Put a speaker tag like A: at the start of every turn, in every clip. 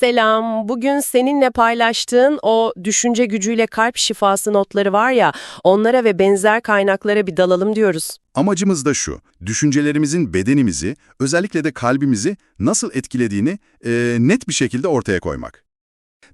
A: Selam. Bugün seninle paylaştığın o düşünce gücüyle kalp şifası notları var ya, onlara ve benzer kaynaklara bir dalalım diyoruz.
B: Amacımız da şu, düşüncelerimizin bedenimizi, özellikle de kalbimizi nasıl etkilediğini e, net bir şekilde ortaya koymak.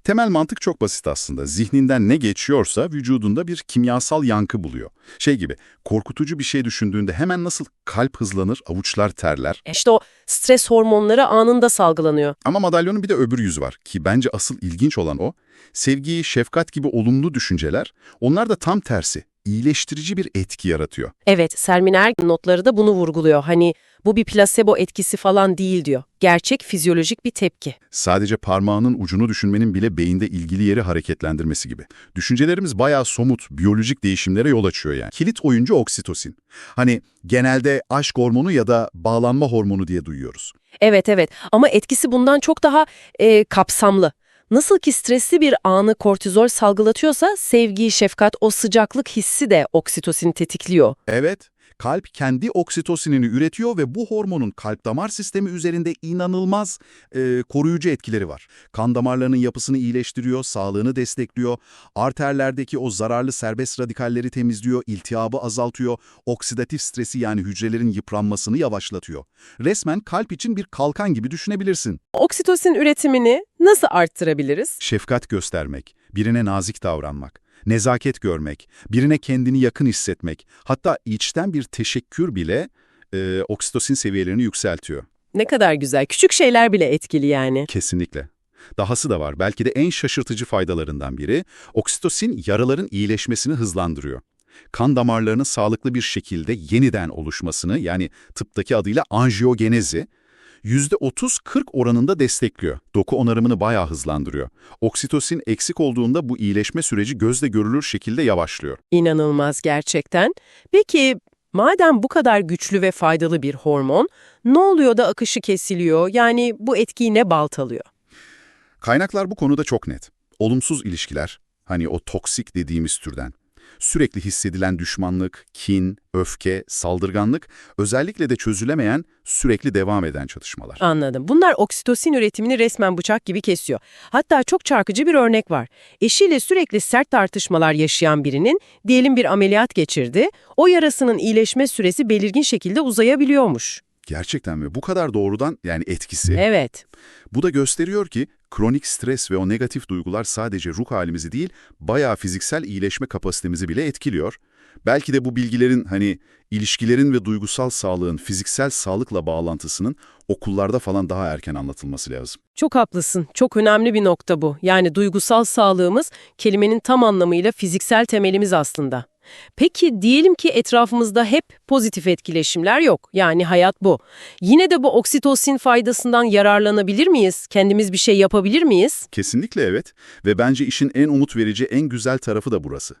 B: Temel mantık çok basit aslında. Zihninden ne geçiyorsa vücudunda bir kimyasal yankı buluyor. Şey gibi, korkutucu bir şey düşündüğünde hemen nasıl kalp hızlanır, avuçlar terler.
A: İşte o stres hormonları anında salgılanıyor.
B: Ama madalyonun bir de öbür yüzü var ki bence asıl ilginç olan o. Sevgi, şefkat gibi olumlu düşünceler, onlar da tam tersi, iyileştirici bir etki yaratıyor.
A: Evet, Selmin Ergin notları da bunu vurguluyor. Hani bu bir plasebo etkisi falan değil diyor. Gerçek fizyolojik bir tepki.
B: Sadece parmağının ucunu düşünmenin bile beyinde ilgili yeri hareketlendirmesi gibi. Düşüncelerimiz bayağı somut, biyolojik değişimlere yol açıyor yani. Kilit oyuncu oksitosin. Hani genelde aşk hormonu ya da bağlanma hormonu diye duyuyoruz.
A: Evet evet ama etkisi bundan çok daha e, kapsamlı. Nasıl ki stresli bir anı kortizol salgılatıyorsa sevgi, şefkat, o sıcaklık hissi de oksitosin tetikliyor.
B: Evet, kalp kendi oksitosinini üretiyor ve bu hormonun kalp damar sistemi üzerinde inanılmaz e, koruyucu etkileri var. Kan damarlarının yapısını iyileştiriyor, sağlığını destekliyor, arterlerdeki o zararlı serbest radikalleri temizliyor, iltihabı azaltıyor, oksidatif stresi yani hücrelerin yıpranmasını yavaşlatıyor. Resmen kalp için bir kalkan gibi düşünebilirsin.
A: Oksitosin üretimini nasıl arttırabiliriz?
B: Şefkat göstermek, birine nazik davranmak, nezaket görmek, birine kendini yakın hissetmek, hatta içten bir teşekkür bile e, oksitosin seviyelerini yükseltiyor.
A: Ne kadar güzel. Küçük şeyler bile etkili yani.
B: Kesinlikle. Dahası da var. Belki de en şaşırtıcı faydalarından biri, oksitosin yaraların iyileşmesini hızlandırıyor. Kan damarlarının sağlıklı bir şekilde yeniden oluşmasını, yani tıptaki adıyla anjiyogenezi, %30-40 oranında destekliyor. Doku onarımını bayağı hızlandırıyor. Oksitosin eksik olduğunda bu iyileşme süreci gözle görülür şekilde yavaşlıyor.
A: İnanılmaz gerçekten. Peki madem bu kadar güçlü ve faydalı bir hormon, ne oluyor da akışı kesiliyor? Yani bu etkiyi ne baltalıyor?
B: Kaynaklar bu konuda çok net. Olumsuz ilişkiler, hani o toksik dediğimiz türden. Sürekli hissedilen düşmanlık, kin, öfke, saldırganlık, özellikle de çözülemeyen, sürekli devam eden çatışmalar.
A: Anladım. Bunlar oksitosin üretimini resmen bıçak gibi kesiyor. Hatta çok çarpıcı bir örnek var. Eşiyle sürekli sert tartışmalar yaşayan birinin diyelim bir ameliyat geçirdi, o yarasının iyileşme süresi belirgin şekilde uzayabiliyormuş.
B: Gerçekten mi? Bu kadar doğrudan yani etkisi.
A: Evet.
B: Bu da gösteriyor ki kronik stres ve o negatif duygular sadece ruh halimizi değil, bayağı fiziksel iyileşme kapasitemizi bile etkiliyor. Belki de bu bilgilerin hani ilişkilerin ve duygusal sağlığın fiziksel sağlıkla bağlantısının okullarda falan daha erken anlatılması lazım.
A: Çok haklısın. Çok önemli bir nokta bu. Yani duygusal sağlığımız kelimenin tam anlamıyla fiziksel temelimiz aslında. Peki diyelim ki etrafımızda hep pozitif etkileşimler yok. Yani hayat bu. Yine de bu oksitosin faydasından yararlanabilir miyiz? Kendimiz bir şey yapabilir miyiz?
B: Kesinlikle evet ve bence işin en umut verici, en güzel tarafı da burası.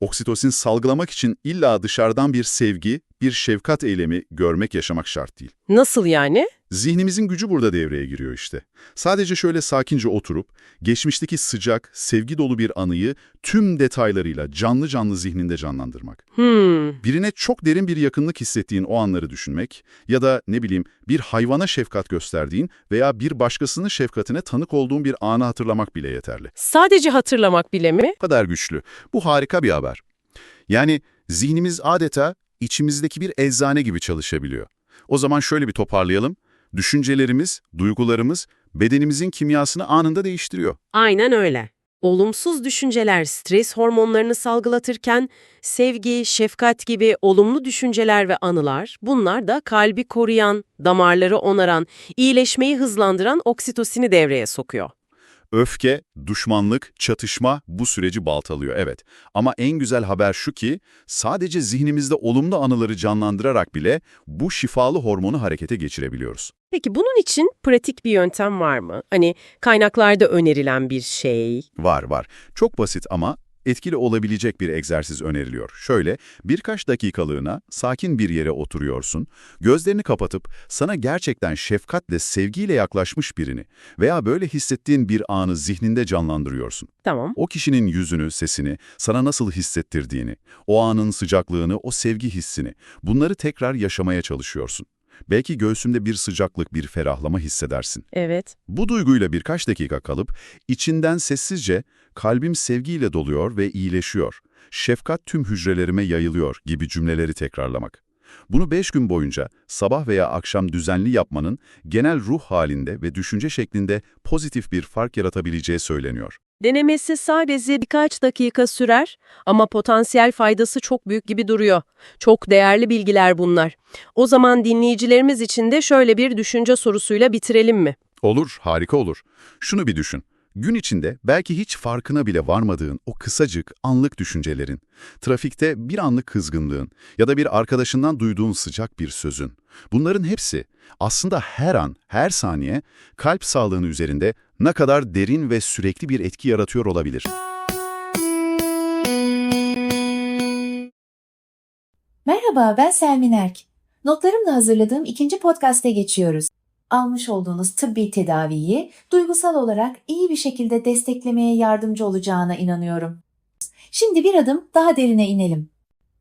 B: Oksitosin salgılamak için illa dışarıdan bir sevgi, bir şefkat eylemi görmek yaşamak şart değil.
A: Nasıl yani?
B: Zihnimizin gücü burada devreye giriyor işte. Sadece şöyle sakince oturup, geçmişteki sıcak, sevgi dolu bir anıyı tüm detaylarıyla canlı canlı zihninde canlandırmak.
A: Hmm,
B: Birine çok derin bir yakınlık hissettiğin o anları düşünmek ya da ne bileyim bir hayvana şefkat gösterdiğin veya bir başkasının şefkatine tanık olduğun bir anı hatırlamak bile yeterli.
A: sadece hatırlamak bile mi?
B: Bu kadar güçlü. Bu harika bir haber. Yani zihnimiz adeta içimizdeki bir eczane gibi çalışabiliyor. O zaman şöyle bir toparlayalım. Düşüncelerimiz, duygularımız bedenimizin kimyasını anında değiştiriyor.
A: Aynen öyle. Olumsuz düşünceler stres hormonlarını salgılatırken sevgi, şefkat gibi olumlu düşünceler ve anılar bunlar da kalbi koruyan, damarları onaran, iyileşmeyi hızlandıran oksitosini devreye sokuyor.
B: Öfke, düşmanlık, çatışma bu süreci baltalıyor evet. Ama en güzel haber şu ki sadece zihnimizde olumlu anıları canlandırarak bile bu şifalı hormonu harekete geçirebiliyoruz.
A: Peki bunun için pratik bir yöntem var mı? Hani kaynaklarda önerilen bir şey.
B: Var var. Çok basit ama etkili olabilecek bir egzersiz öneriliyor. Şöyle, birkaç dakikalığına sakin bir yere oturuyorsun, gözlerini kapatıp sana gerçekten şefkatle, sevgiyle yaklaşmış birini veya böyle hissettiğin bir anı zihninde canlandırıyorsun.
A: Tamam.
B: O kişinin yüzünü, sesini, sana nasıl hissettirdiğini, o anın sıcaklığını, o sevgi hissini, bunları tekrar yaşamaya çalışıyorsun.
C: Belki göğsümde bir sıcaklık, bir ferahlama hissedersin.
A: Evet.
C: Bu duyguyla birkaç dakika kalıp içinden sessizce kalbim sevgiyle doluyor ve iyileşiyor. Şefkat tüm hücrelerime yayılıyor gibi cümleleri tekrarlamak. Bunu 5 gün boyunca sabah veya akşam düzenli yapmanın genel ruh halinde ve düşünce şeklinde pozitif bir fark yaratabileceği söyleniyor.
A: Denemesi sadece birkaç dakika sürer ama potansiyel faydası çok büyük gibi duruyor. Çok değerli bilgiler bunlar. O zaman dinleyicilerimiz için de şöyle bir düşünce sorusuyla bitirelim mi?
C: Olur, harika olur. Şunu bir düşün. Gün içinde belki hiç farkına bile varmadığın o kısacık, anlık düşüncelerin, trafikte bir anlık kızgınlığın ya da bir arkadaşından duyduğun sıcak bir sözün. Bunların hepsi aslında her an, her saniye kalp sağlığını üzerinde ne kadar derin ve sürekli bir etki yaratıyor olabilir.
D: Merhaba, ben Selmin Erk. Notlarımla hazırladığım ikinci podcast'e geçiyoruz. Almış olduğunuz tıbbi tedaviyi duygusal olarak iyi bir şekilde desteklemeye yardımcı olacağına inanıyorum. Şimdi bir adım daha derine inelim.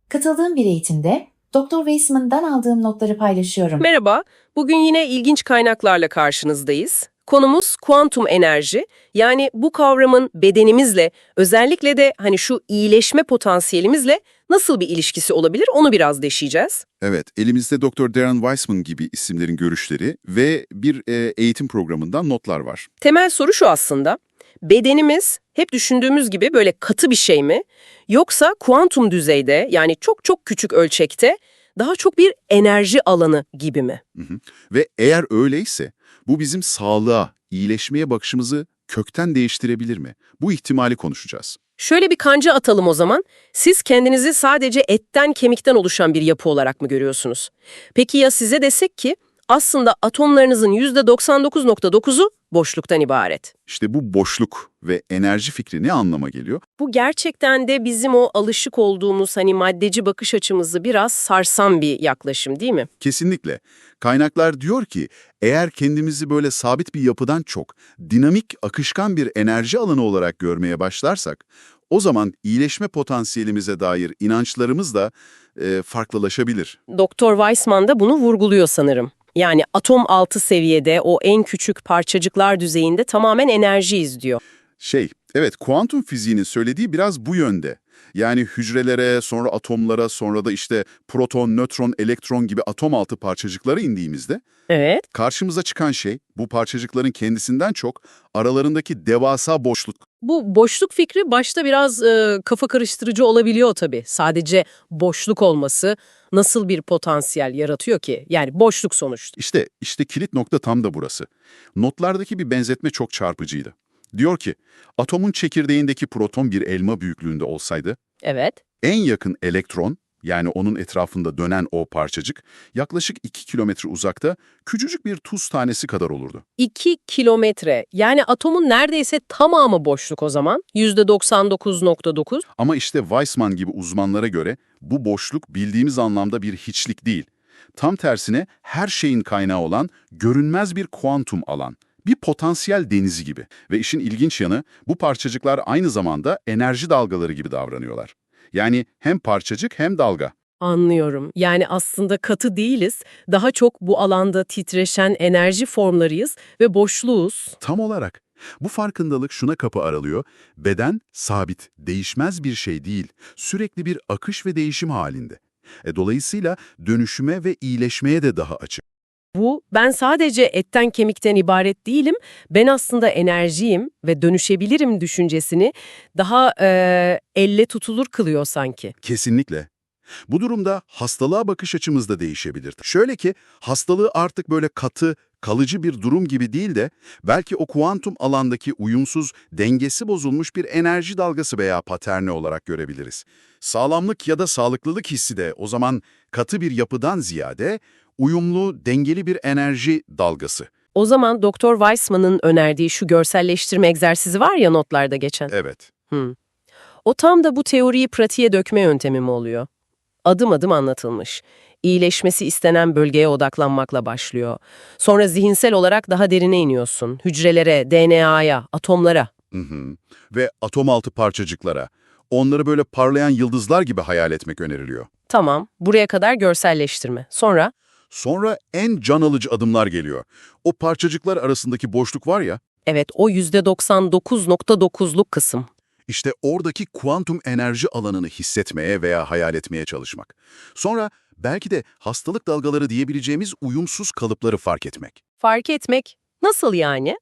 D: Katıldığım bir eğitimde Dr. Weissman'dan aldığım notları paylaşıyorum.
A: Merhaba, bugün yine ilginç kaynaklarla karşınızdayız. Konumuz kuantum enerji. Yani bu kavramın bedenimizle, özellikle de hani şu iyileşme potansiyelimizle nasıl bir ilişkisi olabilir onu biraz deşeceğiz.
B: Evet, elimizde Dr. Darren Weissman gibi isimlerin görüşleri ve bir e, eğitim programından notlar var.
A: Temel soru şu aslında. Bedenimiz hep düşündüğümüz gibi böyle katı bir şey mi? Yoksa kuantum düzeyde yani çok çok küçük ölçekte daha çok bir enerji alanı gibi mi?
B: Ve eğer öyleyse bu bizim sağlığa, iyileşmeye bakışımızı kökten değiştirebilir mi? Bu ihtimali konuşacağız.
A: Şöyle bir kanca atalım o zaman. Siz kendinizi sadece etten kemikten oluşan bir yapı olarak mı görüyorsunuz? Peki ya size desek ki aslında atomlarınızın %99.9'u boşluktan ibaret.
B: İşte bu boşluk ve enerji fikri ne anlama geliyor?
A: Bu gerçekten de bizim o alışık olduğumuz hani maddeci bakış açımızı biraz sarsan bir yaklaşım değil mi?
B: Kesinlikle. Kaynaklar diyor ki eğer kendimizi böyle sabit bir yapıdan çok dinamik, akışkan bir enerji alanı olarak görmeye başlarsak o zaman iyileşme potansiyelimize dair inançlarımız da e, farklılaşabilir.
A: Doktor Weissman da bunu vurguluyor sanırım. Yani atom altı seviyede o en küçük parçacıklar düzeyinde tamamen enerjiyiz diyor.
B: Şey, evet kuantum fiziğinin söylediği biraz bu yönde. Yani hücrelere, sonra atomlara, sonra da işte proton, nötron, elektron gibi atom altı parçacıklara indiğimizde
A: Evet.
B: karşımıza çıkan şey bu parçacıkların kendisinden çok aralarındaki devasa boşluk.
A: Bu boşluk fikri başta biraz e, kafa karıştırıcı olabiliyor tabii. Sadece boşluk olması nasıl bir potansiyel yaratıyor ki? Yani boşluk sonuçta.
B: İşte, işte kilit nokta tam da burası. Notlardaki bir benzetme çok çarpıcıydı. Diyor ki, atomun çekirdeğindeki proton bir elma büyüklüğünde olsaydı,
A: Evet.
B: en yakın elektron, yani onun etrafında dönen o parçacık, yaklaşık 2 kilometre uzakta küçücük bir tuz tanesi kadar olurdu.
A: 2 kilometre. Yani atomun neredeyse tamamı boşluk o zaman. %99.9.
B: Ama işte Weissman gibi uzmanlara göre bu boşluk bildiğimiz anlamda bir hiçlik değil. Tam tersine her şeyin kaynağı olan görünmez bir kuantum alan. Bir potansiyel denizi gibi. Ve işin ilginç yanı bu parçacıklar aynı zamanda enerji dalgaları gibi davranıyorlar. Yani hem parçacık hem dalga.
A: Anlıyorum. Yani aslında katı değiliz. Daha çok bu alanda titreşen enerji formlarıyız ve boşluğuz.
B: Tam olarak. Bu farkındalık şuna kapı aralıyor. Beden sabit, değişmez bir şey değil. Sürekli bir akış ve değişim halinde. E, dolayısıyla dönüşüme ve iyileşmeye de daha açık.
A: Bu, ben sadece etten kemikten ibaret değilim, ben aslında enerjiyim ve dönüşebilirim düşüncesini daha e, elle tutulur kılıyor sanki.
B: Kesinlikle. Bu durumda hastalığa bakış açımız da değişebilir. Şöyle ki hastalığı artık böyle katı, kalıcı bir durum gibi değil de belki o kuantum alandaki uyumsuz, dengesi bozulmuş bir enerji dalgası veya paterni olarak görebiliriz. Sağlamlık ya da sağlıklılık hissi de o zaman katı bir yapıdan ziyade uyumlu, dengeli bir enerji dalgası.
A: O zaman Doktor Weissman'ın önerdiği şu görselleştirme egzersizi var ya notlarda geçen.
B: Evet.
A: Hı. O tam da bu teoriyi pratiğe dökme yöntemi mi oluyor? Adım adım anlatılmış. İyileşmesi istenen bölgeye odaklanmakla başlıyor. Sonra zihinsel olarak daha derine iniyorsun. Hücrelere, DNA'ya, atomlara.
B: Hı hı. Ve atom altı parçacıklara. Onları böyle parlayan yıldızlar gibi hayal etmek öneriliyor.
A: Tamam, buraya kadar görselleştirme. Sonra
B: Sonra en can alıcı adımlar geliyor. O parçacıklar arasındaki boşluk var ya,
A: Evet, o %99.9'luk kısım.
B: işte oradaki kuantum enerji alanını hissetmeye veya hayal etmeye çalışmak. Sonra belki de hastalık dalgaları diyebileceğimiz uyumsuz kalıpları fark etmek.
A: Fark etmek nasıl yani?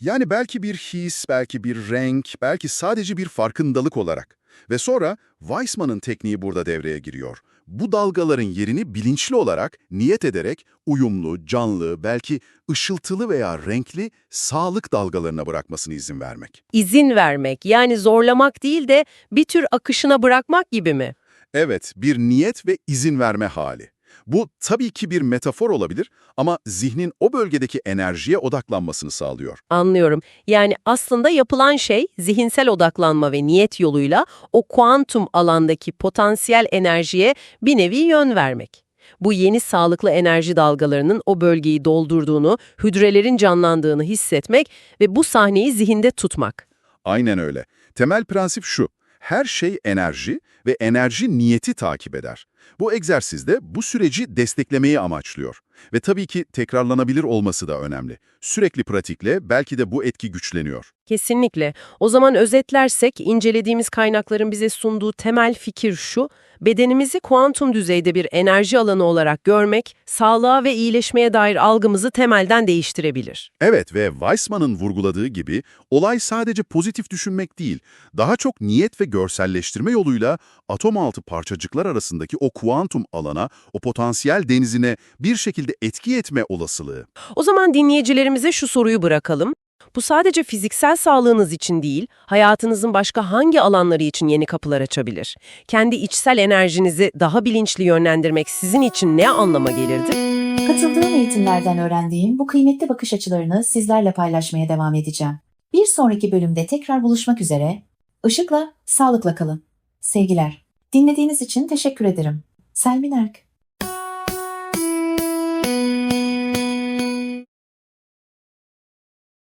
B: Yani belki bir his, belki bir renk, belki sadece bir farkındalık olarak. Ve sonra Weissman'ın tekniği burada devreye giriyor. Bu dalgaların yerini bilinçli olarak, niyet ederek uyumlu, canlı, belki ışıltılı veya renkli sağlık dalgalarına bırakmasını izin vermek.
A: İzin vermek, yani zorlamak değil de bir tür akışına bırakmak gibi mi?
B: Evet, bir niyet ve izin verme hali. Bu tabii ki bir metafor olabilir ama zihnin o bölgedeki enerjiye odaklanmasını sağlıyor.
A: Anlıyorum. Yani aslında yapılan şey zihinsel odaklanma ve niyet yoluyla o kuantum alandaki potansiyel enerjiye bir nevi yön vermek. Bu yeni sağlıklı enerji dalgalarının o bölgeyi doldurduğunu, hücrelerin canlandığını hissetmek ve bu sahneyi zihinde tutmak.
B: Aynen öyle. Temel prensip şu. Her şey enerji ve enerji niyeti takip eder. Bu egzersizde bu süreci desteklemeyi amaçlıyor. Ve tabii ki tekrarlanabilir olması da önemli. Sürekli pratikle belki de bu etki güçleniyor.
A: Kesinlikle. O zaman özetlersek, incelediğimiz kaynakların bize sunduğu temel fikir şu, bedenimizi kuantum düzeyde bir enerji alanı olarak görmek, sağlığa ve iyileşmeye dair algımızı temelden değiştirebilir.
B: Evet ve Weissman'ın vurguladığı gibi olay sadece pozitif düşünmek değil, daha çok niyet ve görselleştirme yoluyla atom altı parçacıklar arasındaki o kuantum alana, o potansiyel denizine bir şekilde etki etme olasılığı.
A: O zaman dinleyicilerimize şu soruyu bırakalım. Bu sadece fiziksel sağlığınız için değil, hayatınızın başka hangi alanları için yeni kapılar açabilir? Kendi içsel enerjinizi daha bilinçli yönlendirmek sizin için ne anlama gelirdi?
D: Katıldığım eğitimlerden öğrendiğim bu kıymetli bakış açılarını sizlerle paylaşmaya devam edeceğim. Bir sonraki bölümde tekrar buluşmak üzere. Işıkla, sağlıkla kalın. Sevgiler. Dinlediğiniz için teşekkür ederim. Selmin Erk